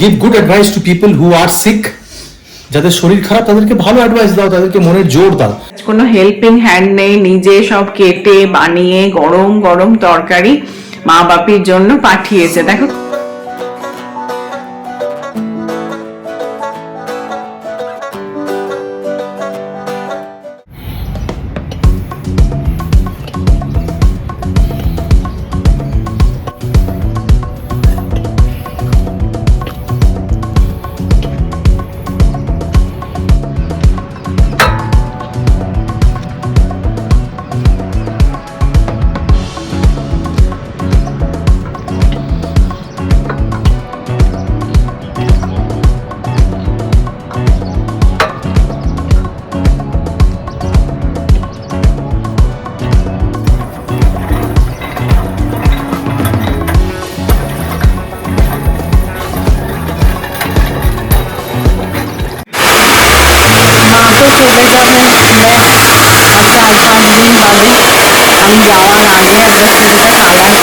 Give good advice to people who are sick যাদের শরীর খারাপ, তাদেরকে ভালো অ্যাডভাইস দাও, তাদেরকে মনের জোর দাও। কোনো হেল্পিং হ্যান্ড নেই, নিজে সব কেটে, বানিয়ে গরম গরম তরকারি মা বাপির জন্য পাঠিয়েছে। দেখো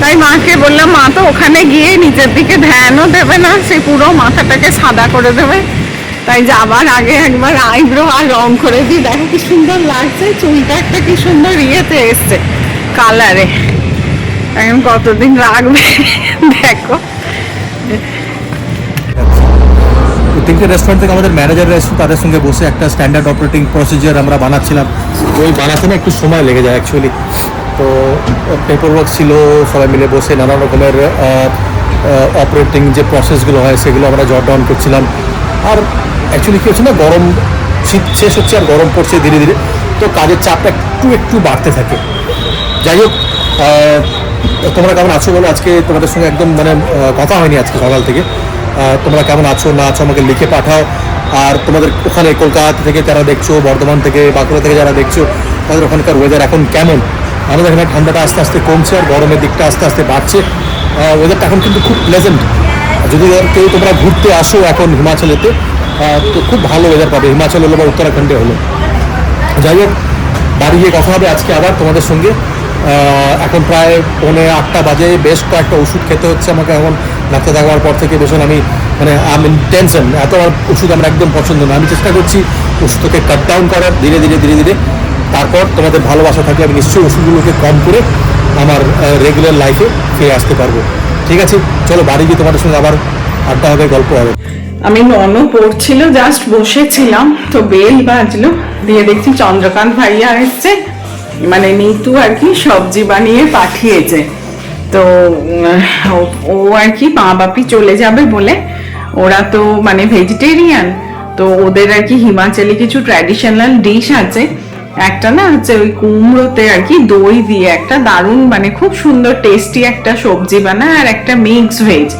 তাই মাকে বললাম মা তো ওখানে গিয়ে নিজের দিকে ধ্যানও দেবে না সে পুরো মাথাটাকে সাদা করে দেবে। তাই যাবার আগে একবার আইব্রো আর রং করে দিই। দেখো কি সুন্দর লাগছে চুলটা একটা কি সুন্দর ইয়েতে এসছে কালারে। এখন কতদিন রাখবে দেখো। তিনটে রেস্টুরেন্ট থেকে আমাদের ম্যানেজাররা এসে তাদের সঙ্গে বসে একটা স্ট্যান্ডার্ড অপারেটিং প্রসিজার আমরা বানাচ্ছিলাম। ওই বানাতে না একটু সময় লেগে যায় অ্যাকচুয়ালি তো পেপার ওয়ার্ক ছিল, সবাই মিলে বসে নানা রকমের অপারেটিং যে প্রসেসগুলো হয় সেগুলো আমরা জট ডাউন করছিলাম। আর অ্যাকচুয়ালি কী হচ্ছে না, গরম শীত শেষ হচ্ছে আর গরম পড়ছে ধীরে ধীরে। তো কাজের চাপটা একটু একটু বাড়তে থাকে। যাই হোক তোমরা কেমন আছো বলো? আজকে তোমাদের সঙ্গে একদম মানে কথা হয়নি আজকে সকাল থেকে। তোমরা কেমন আছো না আছো আমাকে লিখে পাঠাও। আর তোমাদের ওখানে কলকাতা থেকে যারা দেখছ, বর্ধমান থেকে বাঁকুড়া থেকে যারা দেখছ, তাদের ওখানকার ওয়েদার এখন কেমন? আমাদের এখানে ঠান্ডাটা আস্তে আস্তে কমছে আর গরমের দিকটা আস্তে আস্তে বাড়ছে। ওয়েদারটা এখন কিন্তু খুব প্লেজেন্ট যদি কেউ তোমরা ঘুরতে আসো এখন হিমাচলেতে তো খুব ভালো ওয়েদার পাবে। হিমাচল হলো বা উত্তরাখণ্ডে হলো। যাই হোক, বাড়ি গিয়ে কথা হবে আজকে আবার তোমাদের সঙ্গে। এখন প্রায় পৌনে আটটা বাজে। বেশ কয়েকটা ওষুধ খেতে হচ্ছে আমাকে এখন। ডাক্তার দেখাবার পর থেকে ভীষণ আমি মানে আমি টেনশন এত আমার ওষুধ আমার একদম পছন্দ না। আমি চেষ্টা করছি ওষুধকে কাট ডাউন করার। ধীরে ধীরে ধীরে ধীরে তারপর তোমাদের ভালোবাসা থাকলে আমি নিশ্চয়ই ওষুধগুলোকে কম করে আমার রেগুলার লাইফে ফিরে আসতে পারব। ঠিক আছে? চলো বাড়ি গিয়ে তোমাদের সঙ্গে আবার আড্ডা হবে, গল্প হবে। আমি ননও পড়ছিল জাস্ট বসেছিলাম, তো বেল বাজলো। দিয়ে দেখছি চন্দ্রকান্ত ভাইয়া এসছে। মানে নিতু আর কি সবজি বানিয়ে পাঠিয়েছে। তো ও আর কি মা বাপি চলে যাবে বলে। ওরা তো মানে ভেজিটেরিয়ান তো ওদের আর কি হিমাচলে কিছু ট্র্যাডিশনাল ডিশ আছে। একটা না হচ্ছে ওই কুমড়োতে আর কি দই দিয়ে একটা দারুণ মানে খুব সুন্দর টেস্টি একটা সবজি বানায় আর একটা মিক্স ভেজ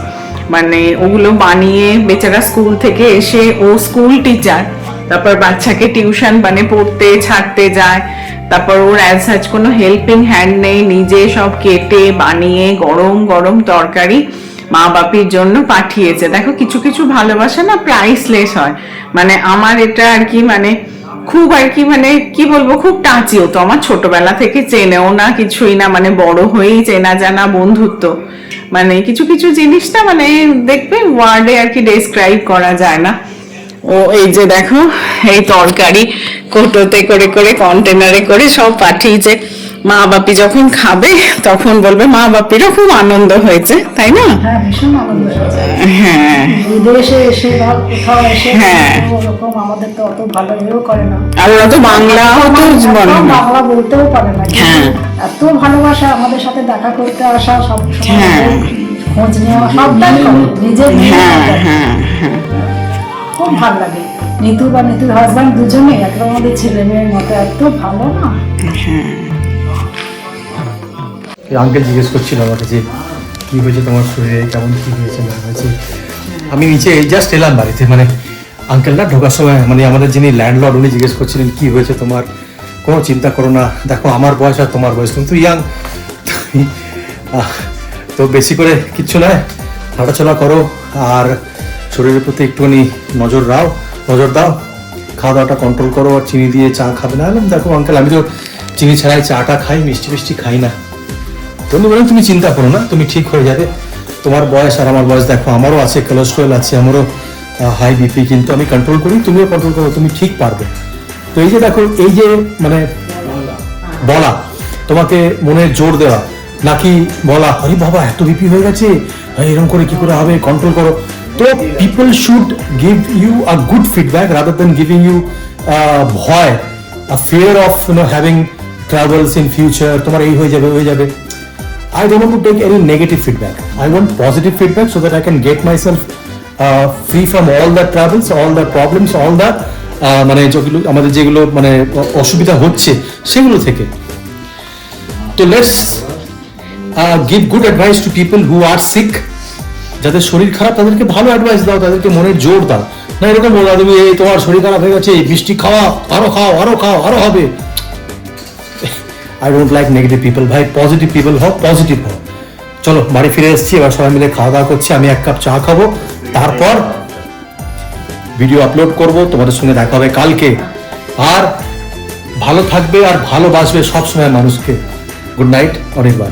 মানে ওগুলো বানিয়ে বেচারা স্কুল থেকে এসে ও স্কুল টিচার তারপর বাচ্চাকে টিউশন মানে পড়তে, ছাড়তে যায়, তারপর ওর অ্যাজ সাচ কোনো হেল্পিং হ্যান্ড নেই, নিজে সব কেটে, বানিয়ে গরম গরম তরকারি মা বাপির জন্য পাঠিয়েছে। দেখো কিছু কিছু ভালোবাসা না প্রাইসলেস হয়। মানে আমার এটা আর কি মানে খুব আর কি মানে কি বলব, খুব টাচি হতো আমার ছোটবেলা থেকে চেনেও না কিছুই না মানে বড় হয়েই চেনা জানা বন্ধুত্ব। মানে কিছু কিছু জিনিসটা মানে দেখবে ওয়ার্ডে আর কি ডেসক্রাইব করা যায় না। ও, এই যে দেখো, এই তরকারি, কোটোতে করে করে কন্টেনারে করে সব পাঠিয়েছে। মা বাপি যখন খাবে তখন বলবে মা বাপিরও খুব আনন্দ হয়েছে তাই না? হ্যাঁ ভীষণ হয়েছে। হ্যাঁ। হ্যাঁ। ওরকম আমাদের তো অত ভালো ইয়েও আর ওরা তো বাংলাও তো বলে বলতেও পারে না। হ্যাঁ। এত ভালোবাসা আমাদের সাথে দেখা করতে আসা সব হ্যাঁ। খোঁজ নেওয়া সবটাই নিজের হ্যাঁ হ্যাঁ হ্যাঁ। খুব ভালো লাগে। নিতু বা নিতুর হাজব্যান্ড দুজনেই একদম আমাদের ছেলে মেয়ের মতো এত ভালো না। আঙ্কেল জিজ্ঞেস করছিল আমাকে যে, কী হয়েছে তোমার শরীরে? কেমন কী হয়েছে? না হয়েছে আমি নিচে জাস্ট এলাম বাড়িতে। মানে আঙ্কেলরা ঢোকার সময় মানে আমাদের যিনি ল্যান্ডলর্ড উনি জিজ্ঞেস করছিলেন, কী হয়েছে তোমার? কোনো চিন্তা করো না। দেখো, আমার বয়স আর তোমার বয়স কিন্তু ইয়াং তো বেশি করে কিচ্ছু নয়, হাঁটাচলা করো আর শরীরের প্রতি একটুখানি নজর দাও নজর দাও। খাওয়া দাওয়াটা কন্ট্রোল করো আর চিনি দিয়ে চা খাবে। না দেখো আঙ্কেল আমি তো চিনি ছাড়াই চাটা খাই মিষ্টি মিষ্টি খাই না। উনি বলেন তুমি চিন্তা করো না, তুমি ঠিক হয়ে যাবে। তোমার বয়স আর আমার বয়স, দেখো, আমারও আছে কোলেস্ট্রল আছে, আমারও হাই বিপি কিন্তু আমি কন্ট্রোল করি, তুমিও কন্ট্রোল করো, তুমি ঠিক পারবে। তো এই যে দেখো, এই যে মানে বলা, তোমাকে মনে জোর দেওয়া, নাকি বলা, আরে বাবা, এত বিপি হয়ে গেছে এরকম করে কি করে হবে কন্ট্রোল করো? তো people should give you a good feedback rather than giving you ভয় a fear of you know having travels in future তোমার এই হয়ে যাবে হয়ে যাবে। I don't want to take any negative feedback. I want positive feedback so that I can get myself uh, free from all the troubles, all the problems, all the uh, মানে যেগুলো আমাদের যেগুলো মানে অসুবিধা হচ্ছে সেগুলো থেকে। তো let's give good advice to people who are sick যাদের শরীর খারাপ তাদেরকে ভালো অ্যাডভাইস দাও তাদেরকে মনে জোর দাও। না এরকম বলো তুমি এই তোমার শরীর খারাপ হয়ে গেছে মিষ্টি খাওয়া আরও খাও আরও খাও আরও হবে। I don't like negative people ভাই পজিটিভ পিপল হও পজিটিভ হও। চলো, বাড়ি ফিরে এসেছি, এবার সবাই মিলে খাওয়া দাওয়া করছি, আমি এক কাপ চা খাব। তারপর ভিডিও আপলোড করব, তোমাদের সঙ্গে দেখা হবে কালকে। আর ভালো থাকবে আর ভালোবাসবে সবসময় মানুষকে। গুড নাইট অনেকবার